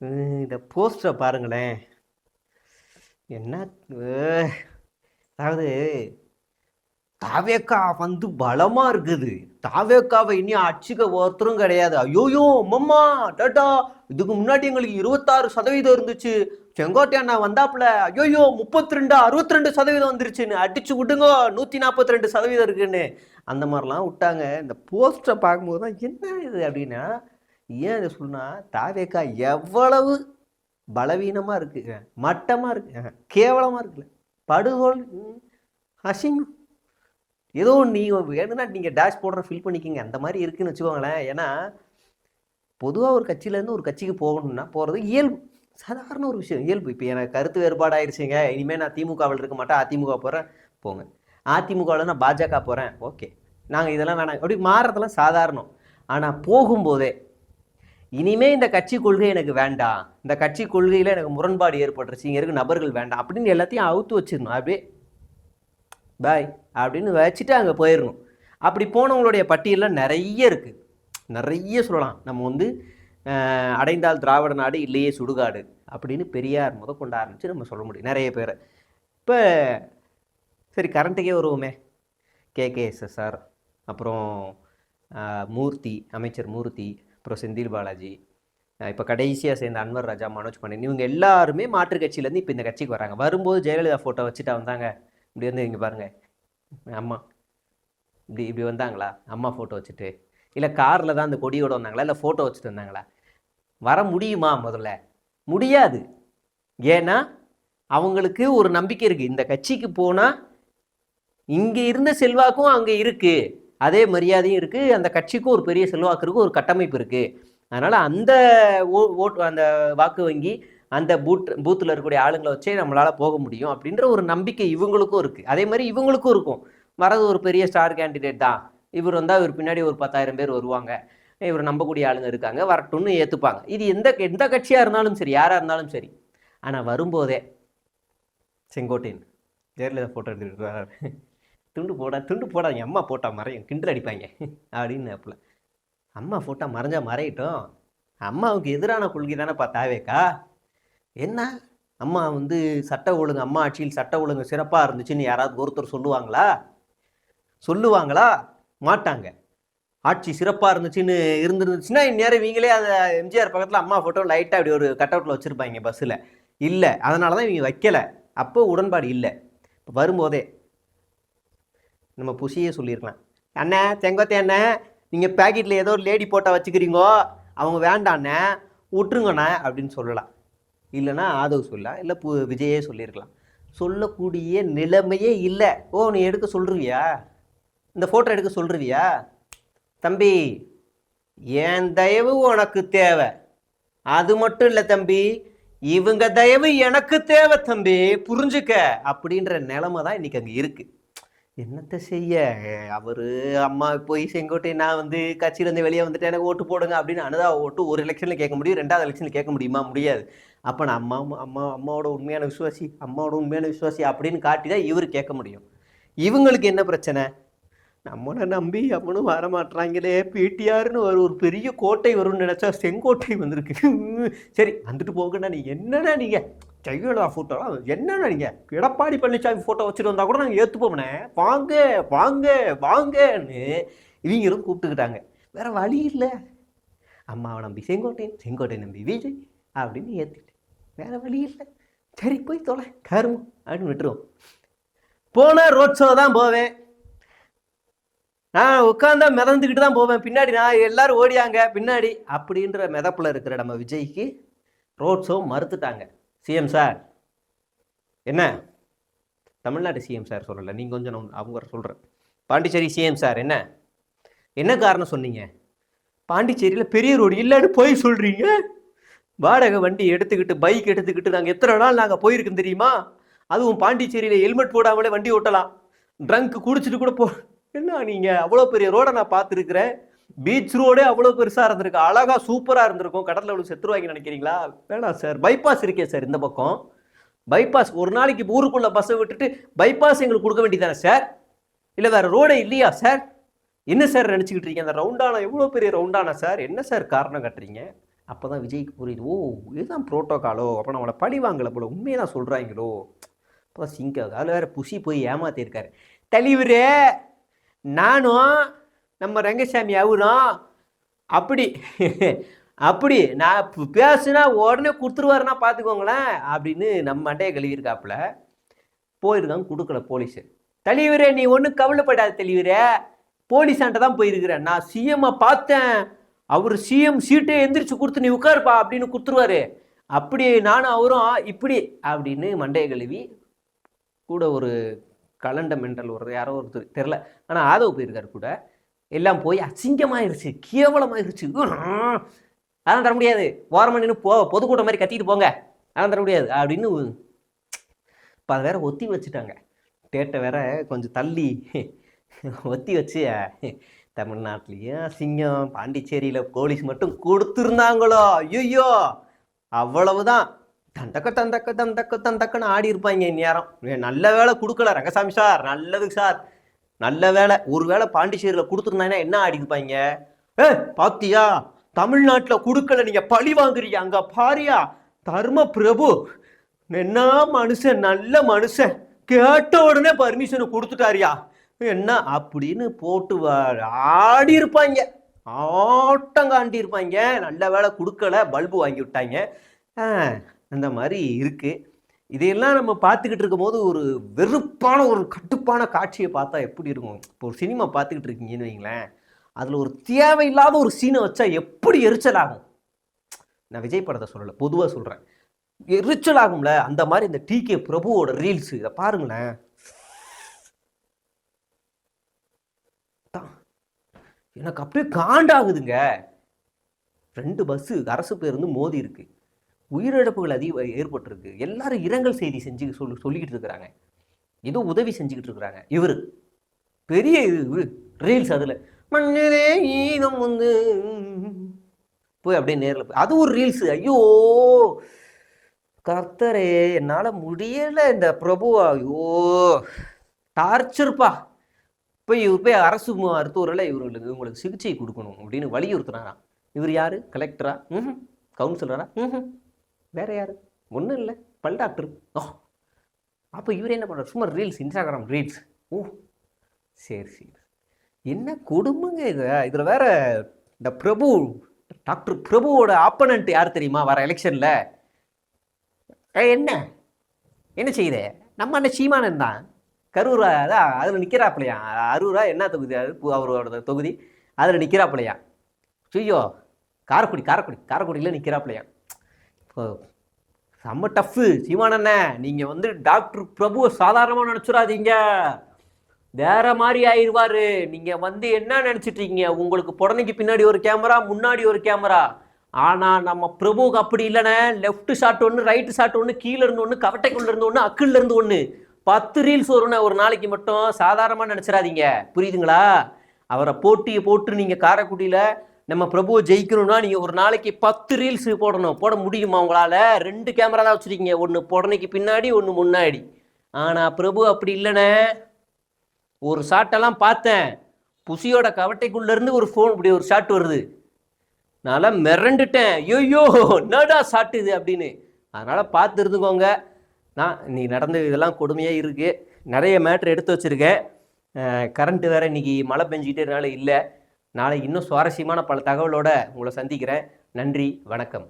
இந்த போஸ்டரை பாருங்களேன். என்ன அதாவது தாவேக்கா வந்து பலமாக இருக்குது. தாவேக்காவை இனி அச்சுக்க ஒருத்தரும் கிடையாது. ஐயோயோ மம்மா டாட்டா இதுக்கு முன்னாடி எங்களுக்கு இருபத்தாறு சதவீதம் இருந்துச்சு. செங்கோட்டை அண்ணா வந்தாப்புல ஐயோயோ முப்பத்தி ரெண்டு அறுபத்தி ரெண்டு சதவீதம் வந்துருச்சுன்னு. அடிச்சு விடுங்க நூற்றி நாற்பத்தி ரெண்டு சதவீதம் இருக்குன்னு. அந்த மாதிரிலாம் விட்டாங்க. இந்த போஸ்டரை பார்க்கும்போது தான் என்ன இது அப்படின்னா ஏன் இதை சொன்னா தாவேக்கா எவ்வளவு பலவீனமா இருக்கு. மட்டமா இருக்கு. கேவலமா இருக்குல்ல. படுகோல் அசிங்கம். ஏதோ நீங்கள் வேணும்னா நீங்கள் டேஷ் போடுற ஃபில் பண்ணிக்கிங்க. அந்த மாதிரி இருக்குன்னு வச்சுக்கோங்களேன். ஏன்னா பொதுவாக ஒரு கட்சியிலேருந்து ஒரு கட்சிக்கு போகணும்னா போகிறது இயல்பு. சாதாரண ஒரு விஷயம் இயல்பு. இப்போ எனக்கு கருத்து வேறுபாடு ஆயிடுச்சுங்க இனிமேல் நான் திமுகவில் இருக்க மாட்டேன். அதிமுக போகிறேன் போங்க. அதிமுகவில் நான் பாஜக போகிறேன் ஓகே. நாங்கள் இதெல்லாம் வேணாம். அப்படி மாறுறதெல்லாம் சாதாரணம். ஆனால் போகும்போதே இனிமே இந்த கட்சி கொள்கை எனக்கு வேண்டாம். இந்த கட்சி கொள்கையில் எனக்கு முரண்பாடு ஏற்பட்டுருச்சு. இங்கே இருக்க நபர்கள் வேண்டாம். அப்படின்னு எல்லாத்தையும் அவுத்து வச்சிடணும். அப்படியே பாய் அப்படின்னு வச்சுட்டு அங்கே போயிடணும். அப்படி போனவங்களுடைய பட்டியலில் நிறைய இருக்குது நிறைய சொல்லலாம். நம்ம வந்து அடைந்தால் திராவிட நாடு இல்லையே சுடுகாடு அப்படின்னு பெரியார் முத கொண்டு ஆரம்பித்து நம்ம சொல்ல முடியும். நிறைய பேர். இப்போ சரி கரண்ட்டுக்கே வருவோமே. கேகேஎஸ்எஸ்ஆர் அப்புறம் மூர்த்தி அமைச்சர் மூர்த்தி அப்புறம் செந்தில் பாலாஜி இப்போ கடைசியாக சேர்ந்த அன்வர் ராஜா மனோஜ் பாண்டியன் இவங்க எல்லாருமே மாற்றுக் கட்சியிலேருந்து இப்போ இந்த கட்சிக்கு வராங்க. வரும்போது ஜெயலலிதா ஃபோட்டோ வச்சுட்டா வந்தாங்க. இப்படி வந்து இங்கே பாருங்கள் அம்மா இப்படி இப்படி வந்தாங்களா? அம்மா ஃபோட்டோ வச்சுட்டு. இல்லை காரில் தான் அந்த கொடியோட வந்தாங்களா? இல்லை ஃபோட்டோ வச்சுட்டு வந்தாங்களா? வர முடியுமா முதல்ல? முடியாது. ஏன்னா அவங்களுக்கு ஒரு நம்பிக்கை இருக்குது இந்த கட்சிக்கு போனால் இங்கே இருந்த செல்வாக்கும் அங்கே இருக்குது அதே மரியாதையும் இருக்குது அந்த கட்சிக்கும் ஒரு பெரிய செல்வாக்கு இருக்குது ஒரு கட்டமைப்பு இருக்குது அதனால் அந்த ஓ ஓட்டு அந்த வாக்கு வங்கி அந்த பூத் பூத்தில் இருக்கக்கூடிய ஆளுங்களை வச்சே நம்மளால் போக முடியும் அப்படின்ற ஒரு நம்பிக்கை இவங்களுக்கும் இருக்குது அதே மாதிரி இவங்களுக்கும் இருக்கும். வரது ஒரு பெரிய ஸ்டார் கேண்டிடேட் தான். இவர் வந்தால் இவர் பின்னாடி ஒரு பத்தாயிரம் பேர் வருவாங்க. இவர் நம்பக்கூடிய ஆளுங்க இருக்காங்க. வரட்டும்னு ஏற்றுப்பாங்க இது எந்த எந்த கட்சியாக இருந்தாலும் சரி யாராக இருந்தாலும் சரி. ஆனால் வரும்போதே செங்கோட்டையன். ஜெயலலிதா ஃபோட்டோ எடுத்துகிட்டு வர்றாரு. துண்டு போட துண்டு போடாதீங்க அம்மா போட்டால் மறையும் கிண்டல் அடிப்பாங்க அப்படின்னு அப்பல அம்மா போட்டால் மறைஞ்சா மறையட்டும். அம்மாவுக்கு எதிரான கொள்கை தானே தேவைக்கா. என்ன? அம்மா வந்து சட்ட ஒழுங்கு அம்மா ஆட்சியில் சட்ட ஒழுங்கு சிறப்பாக இருந்துச்சுன்னு யாராவது ஒருத்தர் சொல்லுவாங்களா? சொல்லுவாங்களா? மாட்டாங்க. ஆட்சி சிறப்பாக இருந்துச்சுன்னு இருந்துருந்துச்சுன்னா இந்நேரம் இவங்களே அதை எம்ஜிஆர் பக்கத்தில் அம்மா ஃபோட்டோ லைட்டாக அப்படி ஒரு கட் அவுட்டில் வச்சுருப்பாங்க பஸ்ஸில் இல்லை அதனால தான் இவங்க வைக்கலை. அப்போ உடன்பாடு இல்லை. இப்போ வரும்போதே நம்ம புசியே சொல்லியிருக்கலாம் அண்ணே செங்கோத்தே அண்ணே நீங்கள் பேக்கெட்டில் ஏதோ ஒரு லேடி போட்டால் வச்சுக்கிறீங்கோ அவங்க வேண்டாண்ணே விட்டுருங்கண்ணே அப்படின்னு சொல்லலாம். இல்லைன்னா ஆதவ் சொல்லலாம் இல்லை பு விஜயே சொல்லியிருக்கலாம் சொல்லக்கூடிய நிலைமையே இல்லை. ஓ நீ எடுக்க சொல்கிறியா இந்த ஃபோட்டோ எடுக்க சொல்கிறியா தம்பி என் தயவு உனக்கு தேவை. அது மட்டும் இல்லை தம்பி இவங்க தயவு எனக்கு தேவை தம்பி புரிஞ்சுக்க அப்படின்ற நிலைமை தான் இன்னைக்கு அங்கே இருக்குது என்னத்தை செய்ய? அவரு அம்மா போய் செங்கோட்டை நான் வந்து கட்சியிலேருந்து வெளியே வந்துட்டு எனக்கு ஓட்டு போடுங்க அப்படின்னு அனுதா ஓட்டு ஒரு எலெக்ஷனில் கேட்க முடியும். ரெண்டாவது எலெக்ஷனில் கேட்க முடியுமா? முடியாது. அப்போ நான் அம்மா அம்மா அம்மாவோட உண்மையான விசுவாசி அம்மாவோட உண்மையான விசுவாசி அப்படின்னு காட்டி தான் இவர் கேட்க முடியும். இவங்களுக்கு என்ன பிரச்சனை? நம்மளை நம்பி அவனும் வர மாட்றாங்களே பிடிஆர்னு ஒரு ஒரு பெரிய கோட்டை வரும்னு நினச்சா செங்கோட்டை வந்திருக்கு. சரி வந்துட்டு போகண்ணா நீ என்னடா நீங்கள் ஜெயலலிதா ஃபோட்டோலாம் என்னென்ன நீங்கள் எடப்பாடி பழனிசாமி ஃபோட்டோ வச்சுட்டு வந்தால் கூட நாங்கள் ஏற்றுப்போம்னே வாங்க வாங்க வாங்கன்னு இவங்களும் கூப்பிட்டுக்கிட்டாங்க. வேற வழி இல்லை. அம்மாவை நம்பி செங்கோட்டையன் செங்கோட்டை நம்பி விஜய் அப்படின்னு ஏற்றிட்டேன் வேற வழி இல்லை. சரி போய் தொலை. கருமு அப்படின்னு விட்டுருவோம். போனால் ரோட் ஷோ தான் போவேன். நான் உட்காந்தா மிதந்துக்கிட்டு தான் போவேன். பின்னாடி நான் எல்லாரும் ஓடியாங்க. பின்னாடி அப்படின்ற மிதப்பில் இருக்கிற நம்ம விஜய்க்கு ரோட் ஷோ மறுத்துட்டாங்க. சிஎம் சார் என்ன? தமிழ்நாடு சிஎம் சார் சொல்லலை. நீங்கள் கொஞ்சம் நான் அவங்க சொல்கிறேன் பாண்டிச்சேரி சிஎம் சார் என்ன? என்ன காரணம் சொன்னீங்க? பாண்டிச்சேரியில் பெரிய ரோடு இல்லைன்னு போய் சொல்கிறீங்க வாடகை வண்டி எடுத்துக்கிட்டு பைக் எடுத்துக்கிட்டு நாங்கள் எத்தனை நாள் நாங்கள் போயிருக்கோம் தெரியுமா? அதுவும் பாண்டிச்சேரியில் ஹெல்மெட் போடாமலே வண்டி ஓட்டலாம். ட்ரங்க் குடிச்சிட்டு கூட போ என்ன நீங்கள் அவ்வளோ பெரிய ரோடை நான் பார்த்துருக்குறேன். பீச் ரோடே அவ்வளோ பெருசாக இருந்திருக்கு. அழகாக சூப்பராக இருந்திருக்கும். கடலில் அவ்வளோ செத்துருவாங்க நினைக்கிறீங்களா? வேணாம் சார். பைபாஸ் இருக்கே சார் இந்த பக்கம். பைபாஸ் ஒரு நாளைக்கு ஊருக்குள்ளே பஸ்ஸை விட்டுட்டு பைபாஸ் எங்களுக்கு கொடுக்க வேண்டியதானே சார்? இல்லை வேறு ரோடே இல்லையா சார்? என்ன சார் நினச்சிக்கிட்டு இருக்கீங்க? அந்த ரவுண்டானா எவ்வளோ பெரிய ரவுண்டானா சார்? என்ன சார் காரணம் கட்டுறீங்க? அப்போ தான் விஜய்க்கு புரியுது. ஓ இதுதான் ப்ரோட்டோகாலோ அப்போ நம்மளை பழி வாங்கலை போல. உண்மையை தான் சொல்கிறாங்களோ அப்போ தான் சிங்க் ஆகுது. அதில் வேறு புஷி போய் ஏமாத்திருக்காரு. தெளிவுரே நானும் நம்ம ரங்கசாமி அவரும் அப்படி. அப்படி. நான் பேசுனா உடனே கொடுத்துருவாருன்னா பார்த்துக்கோங்களேன் அப்படின்னு நம்ம மண்டையை கழுவிருக்காப்புல போயிருக்காங்க கொடுக்கல போலீஸு. தலைவரே நீ ஒன்றும் கவலைப்படாத தலைவரே போலீஸான்ட்ட தான் போயிருக்கிறேன். நான் சிஎம்மை பார்த்தேன். அவர் சிஎம் சீட்டை எந்திரிச்சு கொடுத்து நீ உட்காருப்பா அப்படின்னு கொடுத்துருவாரு. அப்படி நானும் அவரும் இப்படி அப்படின்னு மண்டையை கழுவி கூட ஒரு கலண்ட மெண்டல் ஒரு யாரோ ஒருத்தர் தெரில ஆனால் ஆதவ் போயிருக்காரு கூட. எல்லாம் போய் அசிங்கமாயிருச்சு கேவலமாயிருச்சு. அதான் தர முடியாது. ஓரமாக நின்று போ பொதுக்கூட்டம் மாதிரி கத்திட்டு போங்க. அதான் தர முடியாது. அப்படின்னு இப்போ அதை வேற ஒத்தி வச்சுட்டாங்க. டேட்டை வேற கொஞ்சம் தள்ளி ஒத்தி வச்சு தமிழ்நாட்டிலையும் அசிங்கம் பாண்டிச்சேரியில் போலீஸ் மட்டும் கொடுத்துருந்தாங்களோ? ஐயோ அவ்வளவுதான். தந்தக்க தந்தக்க தந்தக்க தந்தக்கன்னு ஆடி இருப்பாங்க இந்நேரம். ஏ, நல்ல வேலை கொடுக்கல ரங்கசாமி சார். நல்லது சார். நல்ல வேலை ஒரு வேளை பாண்டிச்சேரியில் கொடுத்துருந்தாங்கன்னா என்ன ஆடிப்பாங்க ஏ பாத்தியா? தமிழ்நாட்டில் கொடுக்கல நீங்கள் பழி வாங்குறீங்க. அங்கே பாரியா? தர்ம பிரபு. என்ன மனுஷன் நல்ல மனுஷன். கேட்ட உடனே பர்மிஷனை கொடுத்துட்டாரியா. என்ன அப்படின்னு போட்டு வா- ஆடி இருப்பாங்க ஆட்டம் காண்டி இருப்பாங்க நல்ல வேலை கொடுக்கல பல்பு வாங்கி விட்டாங்க அந்த மாதிரி இருக்குது இதையெல்லாம் நம்ம பார்த்துக்கிட்டு இருக்கும்போது ஒரு வெறுப்பான ஒரு கட்டுப்பான காட்சியை பார்த்தா எப்படி இருக்கும்? இப்போ ஒரு சினிமா பார்த்துக்கிட்டு இருக்கீங்கன்னு வைங்களேன். அதில் ஒரு தேவையில்லாத ஒரு சீனை வச்சா எப்படி எரிச்சல் ஆகும் நான் விஜய் படத்தை சொல்லலை பொதுவாக சொல்கிறேன் எரிச்சல் ஆகும்ல அந்த மாதிரி இந்த டிகே பிரபுவோட ரீல்ஸ் இதை பாருங்களேன். எனக்கு அப்படியே காண்டாகுதுங்க. ரெண்டு பஸ்ஸு அரசு பேருந்து மோதி இருக்குது உயிரிழப்புகள் அதிக ஏற்பட்டிருக்கு. எல்லாரும் இரங்கல் செய்தி செஞ்சு சொல்லி சொல்லிக்கிட்டு இருக்கிறாங்க. ஏதோ உதவி செஞ்சுக்கிட்டு இருக்கிறாங்க. இவர். பெரிய இது ரீல்ஸ் அதில். மண்ணிலே ஈனம் வந்து போய் அப்படியே நேரில் போய் அது ஒரு ரீல்ஸ். ஐயோ! கர்த்தரே என்னால் முடியலை இந்த பிரபுவா. ஐயோ! டார்ச்சர்ப்பா போய் இவர் போய் அரசு மருத்துவரில் இவர்களுக்கு இவங்களுக்கு சிகிச்சை கொடுக்கணும் அப்படின்னு வலியுறுத்துனாராம். இவர் யார்? கலெக்டரா ம் கவுன்சிலரா ம் வேற யாரு? ஒன்றும் இல்லை. பல் டாக்டர் ஓ அப்போ இவர் என்ன பண்ணுறாரு சும்மா ரீல்ஸ் இன்ஸ்டாகிராம் ரீல்ஸ் ஓ. சரி சரி. என்ன கொடுமைங்க இது? இதில் வேற இந்த பிரபு டாக்டர் பிரபுவோட ஆப்பனண்ட் யார் தெரியுமா? வர எலெக்ஷனில் என்ன? என்ன செய்யுது? நம்ம அண்ணன் சீமானன் தான். கரூரா அதான் அதில் நிற்கிறாப்பிலையா அரூரா என்ன தொகுதி அது? அவரோட தொகுதி. அதில் நிற்கிறாப்பிலையா ஐயோ காரைக்குடி காரைக்குடி காரக்குடியில் நிற்கிறாப்பிலையா செம்ம டஃப்பு சீமானண்ணே நீங்கள் வந்து டாக்டர் பிரபுவை சாதாரணமாக நினச்சிடாதீங்க. வேற மாதிரி ஆயிடுவாரு. நீங்கள் வந்து என்ன நினச்சிட்ருக்கீங்க உங்களுக்கு புடனைக்கு பின்னாடி ஒரு கேமரா முன்னாடி ஒரு கேமரா ஆனால் நம்ம பிரபுவுக்கு அப்படி இல்லைண்ணே. லெஃப்ட் ஷாட் ஒன்று ரைட் ஷாட் ஒன்று கீழே இருந்து ஒன்று கவட்டைக்குள்ள இருந்து ஒன்று அக்குள்ள இருந்து ஒன்று பத்து ரீல்ஸ் வரும்ண்ணே ஒரு நாளைக்கு மட்டும் சாதாரணமாக நினச்சிடாதீங்க. புரியுதுங்களா? அவரை போட்டியை போட்டு நீங்கள் காரைக்குடியில் நம்ம பிரபுவை ஜெயிக்கணும்னா நீங்கள் ஒரு நாளைக்கு பத்து ரீல்ஸ் போடணும். போட முடியுமா உங்களால்? ரெண்டு கேமரா தான் வச்சுருக்கீங்க. ஒன்று புடனைக்கு பின்னாடி ஒன்று முன்னாடி. ஆனால் பிரபு அப்படி இல்லைண்ணே. ஒரு ஷாட்டெல்லாம் பார்த்தேன். புசியோட கவட்டைக்குள்ளேருந்து ஒரு ஃபோன் இப்படி ஒரு ஷாட் வருது. நான்லாம் மிரண்டுட்டேன். ஐயோ என்னடா ஷாட் இது அப்படின்னு. அதனால் பார்த்து இருந்துக்கோங்க. நான் நீ நடந்த இதெல்லாம் கொடுமையாக இருக்குது நிறைய மேட்ரு எடுத்து வச்சுருக்கேன். கரண்ட்டு வேறு இன்னைக்கு மழை பெஞ்சிக்கிட்டே இல்லை. நாளை இன்னும் சுவாரஸ்யமான பல தகவலோட உங்களை சந்திக்கிறேன். நன்றி வணக்கம்.